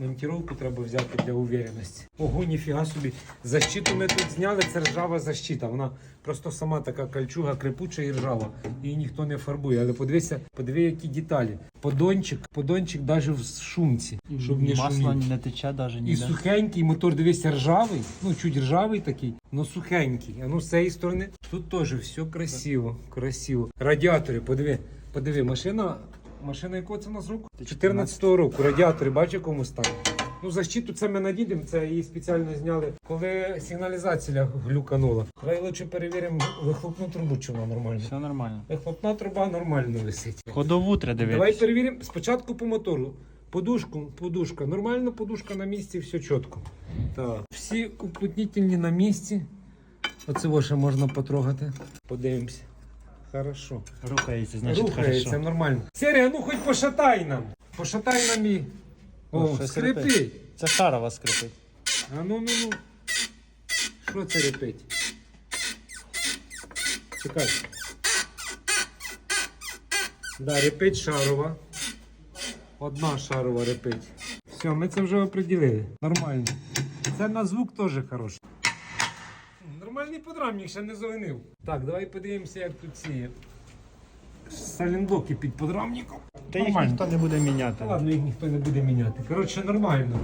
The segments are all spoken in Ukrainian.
монтировку треба взяти для уверенності. Ого, ніфіга собі. Защиту ми тут зняли, це ржава защита. Вона просто сама така кольчуга крепуча і ржава. Її ніхто не фарбує. Але подивися, подиви, які деталі. Подончик, подончик навіть в шумці, щоб не Масло шумів. не тече навіть І сухенький мотор, дивися, ржавий, ну чуть ржавий такий, але сухенький. А ну з цієї сторони тут теж все красиво, красиво. Радіатори, подиви, подиви, машина, машина якого це у нас року? 14-го року. Радіатори, бачиш, в якому стані. Ну, защиту це ми надійдемо, це її спеціально зняли, коли сигналізація глюканула. Давай лучше перевіримо вихлопну трубу, чи вона нормальна. Все нормально. Вихлопна труба нормально висить. Ходову треба Давай перевіримо спочатку по мотору. Подушку, подушка. Нормально, подушка на місці, все чітко. Так. Всі уплотнительні на місці. Оце ще можна потрогати. Подивимося. Хорошо. Рухається, значить Рухається хорошо. нормально. Серія, ну хоч пошатай нам. Пошатай нам і. О, О, щось скрипить. Це Шарова скрипить. А ну ну ну. Що це репить? Чекай. Да, репить шарова. Одна шарова репить. Все, ми це вже оприділили. Нормально. Це на звук теж хороший. Нормальний подрамник ще не завинив. Так, давай подивимося, як тут ці салінблоки під подрамником. Та їх Нормально. ніхто не буде міняти. Ладно, їх ніхто не буде міняти. Коротше, нормально.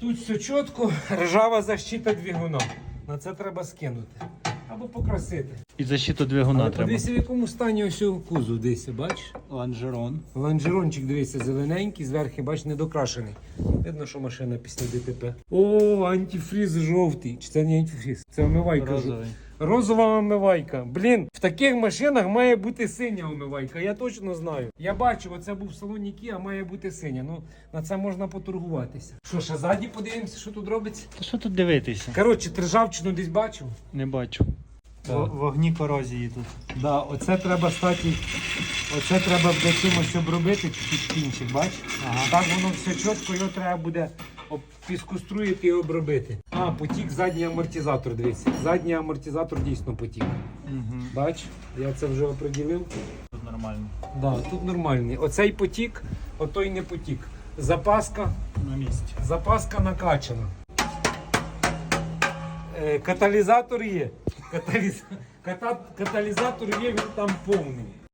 Тут все чітко, ржава защита двигуна. На це треба скинути. Або покрасити. І защиту двигуна Але треба. подивися, в якому стані ось цього кузов десь, бачиш? Ланжерон. Ланжерончик, дивися, зелененький, зверху, бачиш, недокрашений. Видно, що машина після ДТП. О, антифріз жовтий. Чи це не антифріз? Це омивайка. Розовий. Розова омивайка. Блін, в таких машинах має бути синя омивайка. Я точно знаю. Я бачу, оце був в салоні Kia, має бути синя. Ну, на це можна поторгуватися. Що, ще ззаді подивимося, що тут робиться? Та що тут дивитися? Коротше, трижавчину десь бачив. Не бачу. Во- Вогні корозії тут. Да, оце треба стати. Оце треба буде чимось обробити, чуть кінчик, бач? Ага. Так воно все чітко, його треба буде піскоструїти і обробити. А, потік задній амортизатор, дивіться. Задній амортизатор дійсно потік. Угу. Бач, я це вже оприділив. Тут нормально. Да, тут нормальний. Оцей потік, отой не потік. Запаска, На місці. запаска накачана. Е, каталізатор є. Каталіз... Ката... Каталізатор є, він там повний.